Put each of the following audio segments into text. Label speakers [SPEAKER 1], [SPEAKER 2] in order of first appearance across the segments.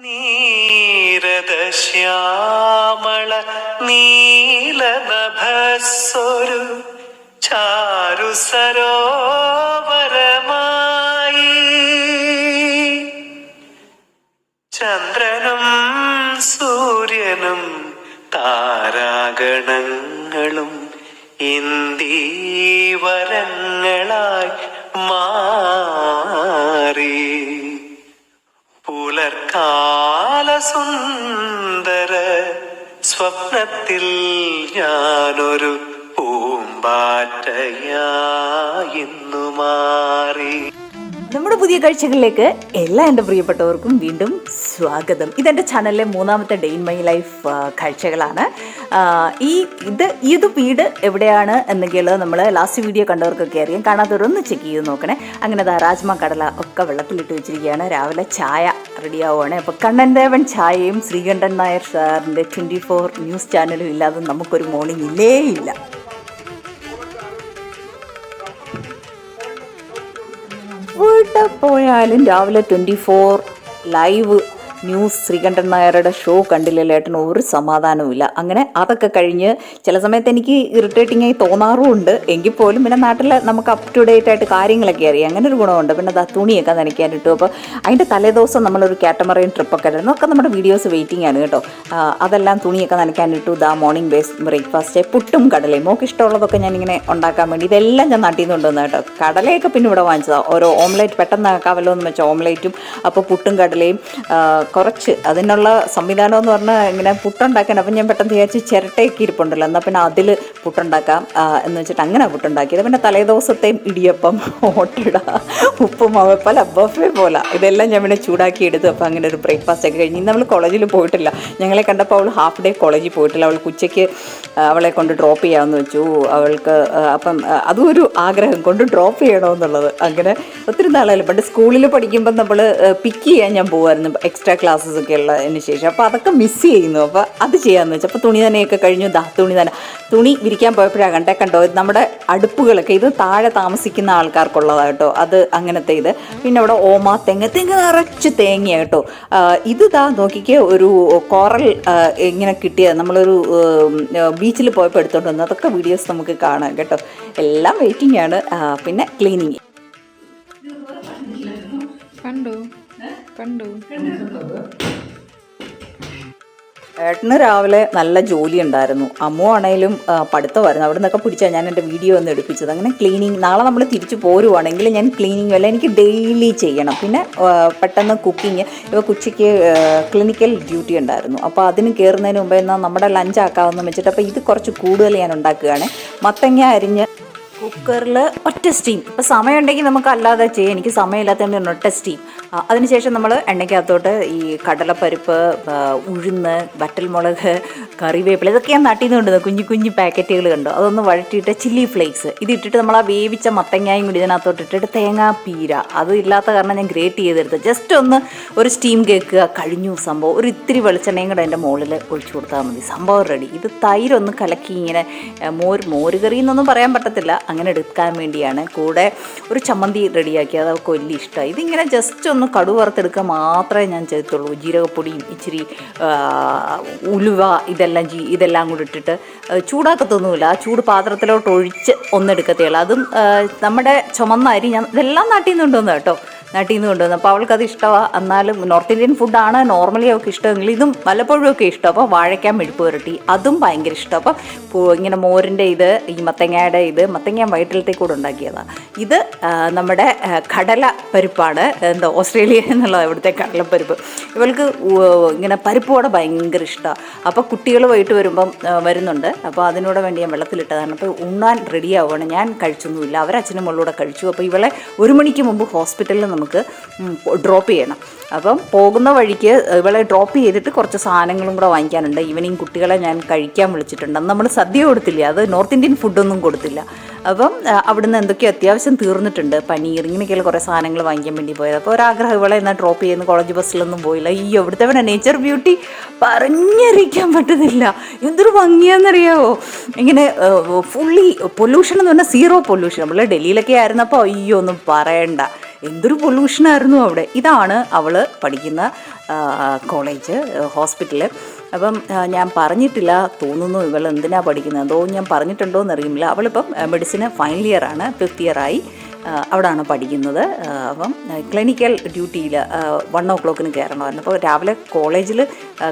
[SPEAKER 1] നീരദശ്യാമള നീലനഭസ്സൊരു ചാരു സരോവരമായി. ചന്ദ്രനും സൂര്യനും താരാഗണങ്ങളും ഇന്ദീവരങ്ങളായി മാറി. പുലർക്കാല സുന്ദര സ്വപ്നത്തിൽ ഞാനൊരു പൂമ്പാറ്റയായിന്നു മാറി.
[SPEAKER 2] നമ്മുടെ പുതിയ കാഴ്ചകളിലേക്ക് എല്ലാ എന്റെ പ്രിയപ്പെട്ടവർക്കും വീണ്ടും സ്വാഗതം. ഇതെന്റെ ചാനലിലെ മൂന്നാമത്തെ ഡേ ഇൻ മൈ ലൈഫ് കാഴ്ചകളാണ്. ഈ ഇത് ഇത് വീട് എവിടെയാണ് എന്നെങ്കിൽ നമ്മൾ ലാസ്റ്റ് വീഡിയോ കണ്ടവർക്കൊക്കെ അറിയാം. കാണാത്തവരൊന്ന് ചെക്ക് ചെയ്ത് നോക്കണേ. അങ്ങനെ ദാ രാജ്മ കടല ഒക്കെ വെള്ളത്തിലിട്ട് വെച്ചിരിക്കുകയാണ്. രാവിലെ ചായ റെഡിയാവുകയാണ് അപ്പോൾ കണ്ണൻ ദേവൻ ചായയും ശ്രീകണ്ഠൻ നായർ സാറിന്റെ ട്വന്റി ഫോർ ന്യൂസ് ചാനലും ഇല്ലാതെ നമുക്കൊരു മോർണിംഗ് ഇല്ലേ ഇല്ല. പോയാലും രാവിലെ twenty four live news Sreekandan നായരുടെ ഷോ കണ്ടില്ലേ ഏട്ടന് ഒരു സമാധാനവും ഇല്ല അങ്ങനെ അതൊക്കെ കഴിഞ്ഞ് ചില സമയത്ത് എനിക്ക് ഇറിറ്റേറ്റിംഗ് ആയി തോന്നാറുമുണ്ട് എങ്കിൽ പോലും പിന്നെ നാട്ടിൽ നമുക്ക് അപ് ടു ഡേറ്റ് ആയിട്ട് കാര്യങ്ങളൊക്കെ അറിയാം. അങ്ങനെ ഒരു ഗുണമുണ്ട്. പിന്നെ അത് തുണിയൊക്കെ നനയ്ക്കാൻ കിട്ടും അപ്പോൾ അതിന്റെ തലേദിവസം നമ്മളൊരു കാറ്റമറയും ട്രിപ്പൊക്കെ ആയിരുന്നു. ഒക്കെ നമ്മുടെ വീഡിയോസ് വെയിറ്റിംഗ് ആണ് കേട്ടോ. അതെല്ലാം തുണിയൊക്കെ നനയ്ക്കാൻ ഇട്ടു. ദാ മോർണിംഗ് ബേസ് ബ്രേക്ക്ഫാസ്റ്റ് പുട്ടും കടലയും. മോക്ക് ഇഷ്ടമുള്ളതൊക്കെ ഞാൻ ഇങ്ങനെ ഉണ്ടാക്കാൻ വേണ്ടി ഇതെല്ലാം ഞാൻ നാട്ടിൽ നിന്ന് കൊണ്ടുവന്നു കേട്ടോ. കടലയൊക്കെ പിന്നെ ഇവിടെ വാങ്ങിച്ചതാണ് ഓരോ ഓംലേറ്റ് പെട്ടെന്ന് ആക്കാമല്ലോ എന്ന് വെച്ചാൽ ഓംലേറ്റും അപ്പോൾ പുട്ടും കടലയും കുറച്ച് അതിനുള്ള സംവിധാനം എന്ന് പറഞ്ഞാൽ ഇങ്ങനെ പുട്ടുണ്ടാക്കാൻ. അപ്പം ഞാൻ പെട്ടെന്ന് വിചാരിച്ച് ചിരട്ടയൊക്കെ ഇരിപ്പുണ്ടല്ലോ. എന്നാൽ പിന്നെ അതിൽ പുട്ടുണ്ടാക്കാം. എന്ന് വെച്ചിട്ട് അങ്ങനെ പുട്ടുണ്ടാക്കിയത്. പിന്നെ തലേദിവസത്തെയും ഇടിയപ്പം ഓട്ടിട ഉപ്പുമാവ് പല ബഫേ പോലെ. ഇതെല്ലാം ഞാൻ പിന്നെ ചൂടാക്കി എടുത്തു. അപ്പോൾ അങ്ങനെ ഒരു ബ്രേക്ക്ഫാസ്റ്റ് ഒക്കെ കഴിഞ്ഞ്. നമ്മൾ കോളേജിൽ പോയിട്ടില്ല. ഞങ്ങളെ കണ്ടപ്പോൾ അവൾ ഹാഫ് ഡേ കോളേജിൽ പോയിട്ടില്ല. അവൾക്ക് ഉച്ചയ്ക്ക് അവളെ കൊണ്ട് ഡ്രോപ്പ് ചെയ്യാമെന്ന് വെച്ചു. അവൾക്ക് അപ്പം അതും ഒരു ആഗ്രഹം. കൊണ്ട് ഡ്രോപ്പ് ചെയ്യണമെന്നുള്ളത്. അങ്ങനെ ഒത്തിരി നാളായാലും പണ്ട് സ്കൂളിൽ പഠിക്കുമ്പോൾ നമ്മൾ പിക്ക് ചെയ്യാൻ ഞാൻ പോകുമായിരുന്നു എക്സ്ട്രാ ക്ലാസ്സസ് ഒക്കെ ഉള്ളതിന് ശേഷം. അപ്പോൾ അതൊക്കെ മിസ് ചെയ്യുന്നു. അപ്പോൾ അത് ചെയ്യാമെന്ന് വെച്ചാൽ അപ്പോൾ തുണി തന്നെയൊക്കെ കഴിഞ്ഞു. ദാ തുണി തന്നെ തുണി വിരിക്കാൻ പോയപ്പോഴാണ് കണ്ടേ കണ്ടോ? നമ്മുടെ അടുപ്പുകളൊക്കെ ഇത് താഴെ താമസിക്കുന്ന ആൾക്കാർക്കുള്ളതാണ് അത് അങ്ങനത്തെ ഇത്. പിന്നെ അവിടെ ഓമ തെങ്ങ് തെങ്ങ് നിറച്ച് തേങ്ങ കേട്ടോ. ഇത് ദാ നോക്കിക്കേ ഒരു കോറൽ ഇങ്ങനെ കിട്ടിയ നമ്മളൊരു ബീച്ചിൽ പോയപ്പോൾ എടുത്തോണ്ട് വന്നു അതൊക്കെ വീഡിയോസ് നമുക്ക് കാണാം കേട്ടോ. എല്ലാം വെയിറ്റിംഗ് ആണ്. പിന്നെ ക്ലീനിങ്
[SPEAKER 3] കണ്ടു?
[SPEAKER 2] ഏട്ടന് രാവിലെ നല്ല ജോലി ഉണ്ടായിരുന്നു. അമ്മു ആണെങ്കിലും പഠിത്തമായിരുന്നു അവിടെ നിന്നൊക്കെ പിടിച്ചാൽ ഞാൻ എന്റെ വീഡിയോ ഒന്ന് എടുപ്പിച്ചത്. അങ്ങനെ ക്ലീനിങ് നാളെ നമ്മൾ തിരിച്ചു പോരുവാണെങ്കിൽ ഞാൻ ക്ലീനിങ് വല്ല എനിക്ക് ഡെയിലി ചെയ്യണം. പിന്നെ പെട്ടെന്ന് കുക്കിങ് ഇപ്പോൾ കുച്ചിക്ക് ക്ലിനിക്കൽ ഡ്യൂട്ടി ഉണ്ടായിരുന്നു. അപ്പോൾ അതിന് കയറുന്നതിന് മുമ്പേ എന്നാൽ നമ്മുടെ ലഞ്ച് ആക്കാമെന്ന് വെച്ചിട്ട് അപ്പോൾ ഇത് കുറച്ച് കൂടുതൽ ഞാൻ ഉണ്ടാക്കുകയാണ്. മത്തങ്ങ അരിഞ്ഞ് കുക്കറിൽ ഒറ്റ സ്റ്റീം ഇപ്പം സമയമുണ്ടെങ്കിൽ നമുക്ക് അല്ലാതെ ചെയ്യാം. എനിക്ക് സമയമില്ലാത്തതുകൊണ്ട് ഒറ്റ സ്റ്റീം അതിനുശേഷം നമ്മൾ എണ്ണയ്ക്കകത്തോട്ട് ഈ കടലപ്പരിപ്പ് ഉഴുന്ന് വറ്റൽമുളക് കറിവേപ്പില ഇതൊക്കെ ഞാൻ നിന്ന് കുഞ്ഞു കുഞ്ഞു പാക്കറ്റുകൾ കണ്ടു. അതൊന്ന് വഴറ്റിയിട്ട് ചില്ലി ഫ്ലേക്സ്. ഇത് ഇട്ടിട്ട് നമ്മൾ ആ വേവിച്ച മത്തങ്ങായും കൂടി ഇതിനകത്തോട്ട് ഇട്ടിട്ട് തേങ്ങാപ്പീര. അത് ഇല്ലാത്ത കാരണം ഞാൻ ഗ്രേറ്റ് ചെയ്തെടുത്ത്. ജസ്റ്റ് ഒന്ന് ഒരു സ്റ്റീം കേക്ക് കഴിഞ്ഞു സംഭവം. ഒരു ഇത്തിരി വെളിച്ചെണ്ണയും കൂടെ എന്റെ മുകളിൽ ഒഴിച്ചു കൊടുത്താൽ മതി. സംഭവം റെഡി ഇത് തൈരൊന്ന് കലക്കി ഇങ്ങനെ മോര് മോര് കറി എന്നൊന്നും പറയാൻ പറ്റത്തില്ല. അങ്ങനെ എടുക്കാൻ വേണ്ടിയാണ്. കൂടെ ഒരു ചമ്മന്തി റെഡിയാക്കി അത് വലിയ ഇഷ്ടമായി ഇതിങ്ങനെ ജസ്റ്റ് ഒന്ന് കടു വറുത്തെടുക്കുക മാത്രമേ ഞാൻ ചെയ്തിട്ടുള്ളൂ. ജീരകപ്പൊടിയും ഇച്ചിരി ഉലുവ ഇതെല്ലാം ജീ ഇതെല്ലാം കൂടി ഇട്ടിട്ട് ചൂടാക്കത്തൊന്നുമില്ല. ആ ചൂട് പാത്രത്തിലോട്ട് ഒഴിച്ച് ഒന്നെടുക്കത്തേ ഉള്ളൂ. അതും നമ്മുടെ ചുമന്ന അരി ഞാൻ ഇതെല്ലാം നാട്ടിൽ നിന്ന് കേട്ടോ. നാട്ടിൽ നിന്ന് കൊണ്ടുവന്നു. അപ്പോൾ അവൾക്കത് ഇഷ്ടമാണ് എന്നാലും നോർത്ത് ഇന്ത്യൻ ഫുഡാണ് നോർമലി അവൾക്ക് ഇഷ്ടമെങ്കിൽ ഇതും വല്ലപ്പോഴും ഒക്കെ ഇഷ്ടം. അപ്പോൾ വാഴയ്ക്കാൻ മെഴുപ്പ് പുരട്ടി. അതും ഭയങ്കര ഇഷ്ടം. അപ്പോൾ ഇങ്ങനെ മോരിന്റെ ഇത് ഈ മത്തങ്ങയുടെ ഇത് മത്തങ്ങ വയറ്റിലത്തേക്ക് കൂടെ ഉണ്ടാക്കിയതാണ് ഇത് നമ്മുടെ കടല പരിപ്പാണ്. എന്താ ഓസ്ട്രേലിയ എന്നുള്ള ഇവിടുത്തെ കടലപ്പരിപ്പ് ഇവൾക്ക് ഇങ്ങനെ പരിപ്പോടെ ഭയങ്കര ഇഷ്ടമാണ് അപ്പോൾ കുട്ടികൾ വൈകിട്ട് വരുമ്പം വരുന്നുണ്ട്. അപ്പോൾ അതിനോട് വേണ്ടി ഞാൻ വെള്ളത്തിലിട്ടതാണ്. അപ്പോൾ ഉണ്ണാൻ റെഡിയാവുകയാണ് ഞാൻ കഴിച്ചൊന്നുമില്ല. അവരച്ഛനും മുകളിലൂടെ കഴിച്ചു. അപ്പോൾ ഇവളെ ഒരു മണിക്ക് മുമ്പ് ഹോസ്പിറ്റലിൽ നമുക്ക് ഡ്രോപ്പ് ചെയ്യണം. അപ്പം പോകുന്ന വഴിക്ക് ഇവളെ ഡ്രോപ്പ് ചെയ്തിട്ട് കുറച്ച് സാധനങ്ങളും കൂടെ വാങ്ങിക്കാനുണ്ട്. ഈവനിങ് കുട്ടികളെ ഞാൻ കഴിക്കാൻ വിളിച്ചിട്ടുണ്ട്. നമ്മൾ സദ്യ കൊടുത്തില്ല? അത് നോർത്ത് ഇന്ത്യൻ ഫുഡൊന്നും കൊടുത്തില്ല. അപ്പം അവിടുന്ന് എന്തൊക്കെയോ അത്യാവശ്യം തീർന്നിട്ടുണ്ട്. പനീർ ഇങ്ങനെയൊക്കെയുള്ള കുറേ സാധനങ്ങൾ വാങ്ങിക്കാൻ വേണ്ടി പോയത്. അപ്പോൾ ഒരാഗ്രഹം ഇവളെ എന്നാൽ ഡ്രോപ്പ് ചെയ്യുന്ന. കോളേജ് ബസ്സിലൊന്നും പോയില്ല. ഈ അവിടുത്തെ നേച്ചർ ബ്യൂട്ടി പറഞ്ഞറിയിക്കാൻ പറ്റുന്നില്ല. എന്തൊരു ഭംഗിയാണെന്നറിയാവോ ഇങ്ങനെ ഫുള്ളി പൊല്യൂഷൻ എന്ന് പറഞ്ഞാൽ സീറോ പൊല്യൂഷൻ നമ്മൾ ഡൽഹിയിലൊക്കെ ആയിരുന്നപ്പോൾ അയ്യോ ഒന്നും പറയണ്ട. എന്തൊരു പൊല്യൂഷനായിരുന്നു അവിടെ. ഇതാണ് അവൾ പഠിക്കുന്ന കോളേജ് ഹോസ്പിറ്റൽ അപ്പം ഞാൻ പറഞ്ഞിട്ടില്ല തോന്നുന്നു ഇവൾ എന്തിനാ പഠിക്കുന്നത്? എന്തോ ഞാൻ പറഞ്ഞിട്ടുണ്ടോ എന്നറിയില്ല അവളിപ്പം മെഡിസിന് ഫൈനൽ ഇയർ ആണ് ഫിഫ്ത്ത് ഇയർ ആയി ആ, അവിടാണ് പഠിക്കുന്നത്. അപ്പം ക്ലിനിക്കൽ ഡ്യൂട്ടിയിൽ വൺ ഓ ക്ലോക്കിന് കയറണമായിരുന്നു അപ്പോൾ രാവിലെ കോളേജിൽ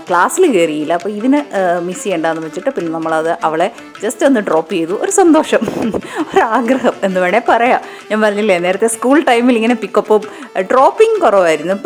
[SPEAKER 2] ക്ലാസ്സിൽ കയറിയില്ല അപ്പോൾ ഇതിന് മിസ് ചെയ്യണ്ടെന്ന് വെച്ചിട്ട് പിന്നെ നമ്മളത് അവളെ ജസ്റ്റ് ഒന്ന് ഡ്രോപ്പ് ചെയ്തു. ഒരു സന്തോഷം ഒരാഗ്രഹം എന്ന് വേണേൽ പറയാം. ഞാൻ പറഞ്ഞില്ലേ നേരത്തെ സ്കൂൾ ടൈമിൽ ഇങ്ങനെ പിക്കപ്പും ഡ്രോപ്പിംഗ് കുറവായിരുന്നു.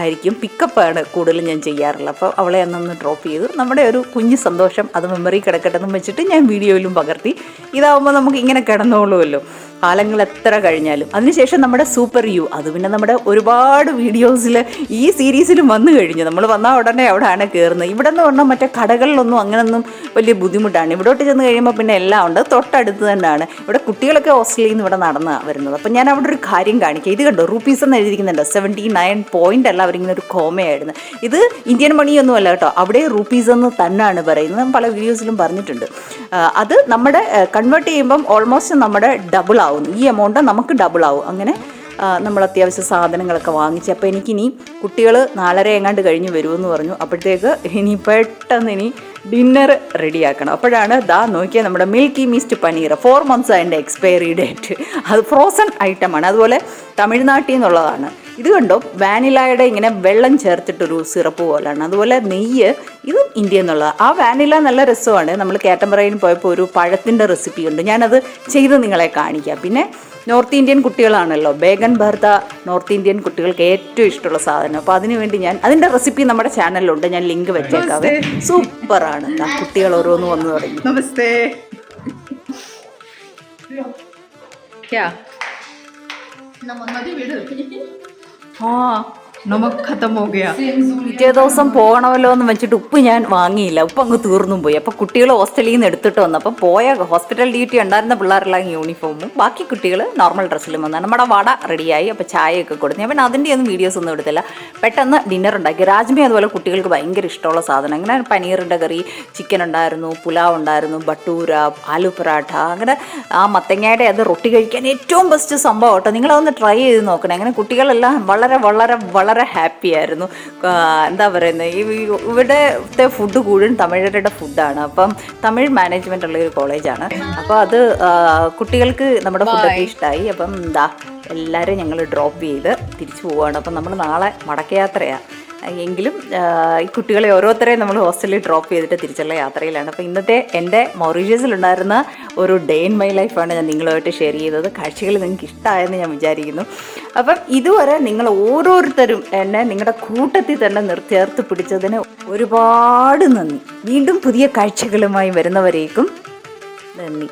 [SPEAKER 2] ആയിരിക്കും പിക്കപ്പാണ് കൂടുതലും ഞാൻ ചെയ്യാറുള്ളത്. അപ്പോൾ അവളെ അന്നൊന്ന് ഡ്രോപ്പ് ചെയ്തു. നമ്മുടെ ഒരു കുഞ്ഞു സന്തോഷം അത് മെമ്മറി കിടക്കട്ടെ എന്ന് വെച്ചിട്ട് ഞാൻ വീഡിയോയിലും പകർത്തി. ഇതാവുമ്പോൾ നമുക്ക് ഇങ്ങനെ കിടന്നോളുമല്ലോ. കാലങ്ങൾ എത്ര കഴിഞ്ഞാലും. അതിനുശേഷം നമ്മുടെ സൂപ്പർ യു അത് പിന്നെ നമ്മുടെ ഒരുപാട് വീഡിയോസിൽ ഈ സീരീസിലും വന്നു കഴിഞ്ഞു. നമ്മൾ വന്നാൽ ഉടനെ അവിടെയാണ് കയറുന്നത് ഇവിടെ എന്ന് പറഞ്ഞാൽ മറ്റേ കടകളിലൊന്നും അങ്ങനൊന്നും വലിയ ബുദ്ധിമുട്ടാണ്. ഇവിടോട്ട് ചെന്ന് കഴിയുമ്പോൾ പിന്നെ എല്ലാം ഉണ്ട്. തൊട്ടടുത്ത് തന്നെയാണ്. ഇവിടെ കുട്ടികളൊക്കെ ഹോസ്റ്റലിൽ നിന്ന് ഇവിടെ നടന്ന് വരുന്നത്. അപ്പം ഞാൻ അവിടെ ഒരു കാര്യം കാണിക്കുക ഇത് കണ്ടോ? റുപ്പീസ് എന്ന് എഴുതിയിരിക്കുന്നുണ്ട്? സെവന്റി നയൻ പോയിന്റ് അല്ല അവരിങ്ങനെ ഒരു കോമയായിരുന്നു. ഇത് ഇന്ത്യൻ മണിയൊന്നും അല്ല കേട്ടോ. അവിടെ റുപ്പീസ് എന്ന് തന്നെയാണ് പറയുന്നത്. പല വീഡിയോസിലും പറഞ്ഞിട്ടുണ്ട്. അത് നമ്മുടെ കൺവേർട്ട് ചെയ്യുമ്പം ഓൾമോസ്റ്റ് നമ്മുടെ ഡബിൾ ആവും ഈ എമൗണ്ട് നമുക്ക് ഡബിൾ ആവും. അങ്ങനെ നമ്മൾ അത്യാവശ്യ സാധനങ്ങളൊക്കെ വാങ്ങിച്ച്. അപ്പോൾ എനിക്കിനി കുട്ടികൾ നാലര എങ്ങാണ്ട് കഴിഞ്ഞ് വരുമെന്ന് പറഞ്ഞു. അപ്പോഴത്തേക്ക് ഇനി പെട്ടെന്ന് ഇനി ഡിന്നർ റെഡിയാക്കണം. അപ്പോഴാണ് ദാ നോക്കിയാൽ നമ്മുടെ Milky Mist paneer. Four months അതിന്റെ എക്സ്പയറി ഡേറ്റ്. അത് ഫ്രോസൺ ഐറ്റമാണ് അതുപോലെ തമിഴ്നാട്ടിൽ നിന്നുള്ളതാണ്. ഇത് കണ്ടോ? വാനിലയുടെ ഇങ്ങനെ വെള്ളം ചേർത്തിട്ടൊരു സിറപ്പ് പോലെയാണ് അതുപോലെ നെയ്യ് ഇതും ഇന്ത്യ എന്നുള്ളതാണ് ആ വാനില നല്ല രസമാണ്. നമ്മൾ കേട്ടമ്പറയിൽ പോയപ്പോൾ ഒരു പഴത്തിന്റെ റെസിപ്പി ഉണ്ട്. ഞാനത് ചെയ്ത് നിങ്ങളെ കാണിക്കാം. പിന്നെ നോർത്ത് ഇന്ത്യൻ കുട്ടികളാണല്ലോ. ബേഗൻ ഭർത്ത നോർത്ത് ഇന്ത്യൻ കുട്ടികൾക്ക് ഏറ്റവും ഇഷ്ടമുള്ള സാധനം. അപ്പോൾ അതിനുവേണ്ടി ഞാൻ അതിന്റെ റെസിപ്പി നമ്മുടെ ചാനലിലുണ്ട്. ഞാൻ ലിങ്ക് വെച്ചേക്കാം സൂപ്പറാണ്. കുട്ടികൾ ഓരോന്ന് വന്നു തുടങ്ങി
[SPEAKER 3] നമസ്തേ. ക്യാ? നമ്മ വീട് 哦。നമുക്ക് ഖത്തം പോകുക
[SPEAKER 2] പിറ്റേ ദിവസം പോകണമല്ലോ എന്ന് വെച്ചിട്ട് ഉപ്പ് ഞാൻ വാങ്ങിയില്ല. ഉപ്പ് അങ്ങ് തീർന്നും പോയി. അപ്പോൾ കുട്ടികൾ ഹോസ്റ്റലിൽ നിന്ന് എടുത്തിട്ട് വന്നു പോയ ഹോസ്പിറ്റൽ ഡ്യൂട്ടി ഉണ്ടായിരുന്ന പിള്ളേരെല്ലാം യൂണിഫോമും. ബാക്കി കുട്ടികൾ നോർമൽ ഡ്രസ്സിലും വന്നു നമ്മുടെ വട റെഡിയായി. അപ്പോൾ ചായയൊക്കെ കൊടുത്തു. ഞാൻ പിന്നെ അതിന്റെ ഒന്നും വീഡിയോസ് ഒന്നും എടുത്തില്ല. പെട്ടെന്ന് ഡിന്നർ ഉണ്ടാക്കി. രാജ്മി അതുപോലെ കുട്ടികൾക്ക് ഭയങ്കര ഇഷ്ടമുള്ള സാധനം. അങ്ങനെ പനീറിന്റെ കറി ചിക്കൻ ഉണ്ടായിരുന്നു പുലാവ് ഉണ്ടായിരുന്നു ബട്ടൂര ആലു പൊറാട്ട. അങ്ങനെ ആ മത്തങ്ങയുടെ അത് റൊട്ടി കഴിക്കാൻ ഏറ്റവും ബെസ്റ്റ് സംഭവം കേട്ടോ. നിങ്ങളതൊന്ന് ട്രൈ ചെയ്ത് നോക്കണേ. അങ്ങനെ കുട്ടികളെല്ലാം വളരെ വളരെ വളരെ ഹാപ്പി ആയിരുന്നു. എന്താ പറയുന്നത് ഈ ഈ- ഇവിടുത്തെ ഫുഡ് കൂടുതലും തമിഴരുടെ ഫുഡാണ് അപ്പം തമിഴ് മാനേജ്മെന്റ് ഉള്ള ഒരു കോളേജാണ് അപ്പോൾ അത് കുട്ടികൾക്ക് നമ്മുടെ ഫുഡൊക്കെ ഇഷ്ടമായി അപ്പം എന്താ എല്ലാവരും ഞങ്ങൾ ഡ്രോപ്പ് ചെയ്ത് തിരിച്ചു പോവുകയാണ് അപ്പം നമ്മൾ നാളെ മടക്കയാത്രയാണ് എങ്കിലും ഈ കുട്ടികളെ ഓരോരുത്തരെയും നമ്മൾ ഹോസ്റ്റലിൽ ഡ്രോപ്പ് ചെയ്തിട്ട് തിരിച്ചുള്ള യാത്രയിലാണ്. അപ്പോൾ ഇന്നത്തെ എന്റെ മൊറീഷ്യസിലുണ്ടായിരുന്ന ഒരു ഡേ ഇൻ മൈ ലൈഫാണ് ഞാൻ നിങ്ങളുമായിട്ട് ഷെയർ ചെയ്തത്. കാഴ്ചകൾ നിങ്ങൾക്ക് ഇഷ്ടമായെന്ന് ഞാൻ വിചാരിക്കുന്നു. അപ്പം ഇതുവരെ നിങ്ങൾ ഓരോരുത്തരും എന്നെ നിങ്ങളുടെ കൂട്ടത്തിൽ തന്നെ നിർത്തിയേർത്ത് പിടിച്ചതിന് ഒരുപാട് നന്ദി. വീണ്ടും പുതിയ കാഴ്ചകളുമായി വരുന്നവരേക്കും നന്ദി.